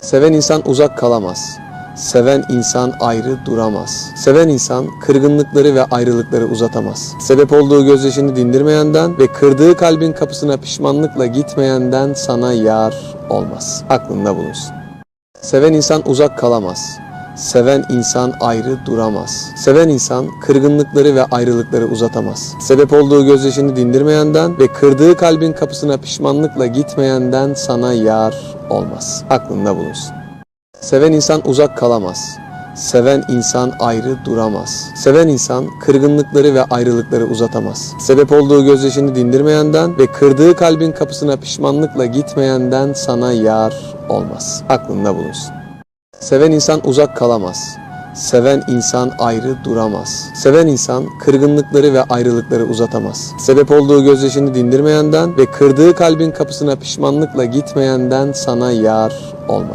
Seven insan uzak kalamaz. Seven insan ayrı duramaz. Seven insan kırgınlıkları ve ayrılıkları uzatamaz. Sebep olduğu gözyaşını dindirmeyenden ve kırdığı kalbin kapısına pişmanlıkla gitmeyenden sana yar olmaz. Aklında bulunsun. Seven insan uzak kalamaz. Seven insan ayrı duramaz. Seven insan kırgınlıkları ve ayrılıkları uzatamaz. Sebep olduğu gözyaşını dindirmeyenden ve kırdığı kalbin kapısına pişmanlıkla gitmeyenden sana yar olmaz. Aklında bulunsun. Seven insan uzak kalamaz. Seven insan ayrı duramaz. Seven insan kırgınlıkları ve ayrılıkları uzatamaz. Sebep olduğu gözyaşını dindirmeyenden ve kırdığı kalbin kapısına pişmanlıkla gitmeyenden sana yar olmaz. Aklında bulunsun. Seven insan uzak kalamaz. Seven insan ayrı duramaz. Seven insan kırgınlıkları ve ayrılıkları uzatamaz. Sebep olduğu gözyaşını dindirmeyenden ve kırdığı kalbin kapısına pişmanlıkla gitmeyenden sana yar olmaz.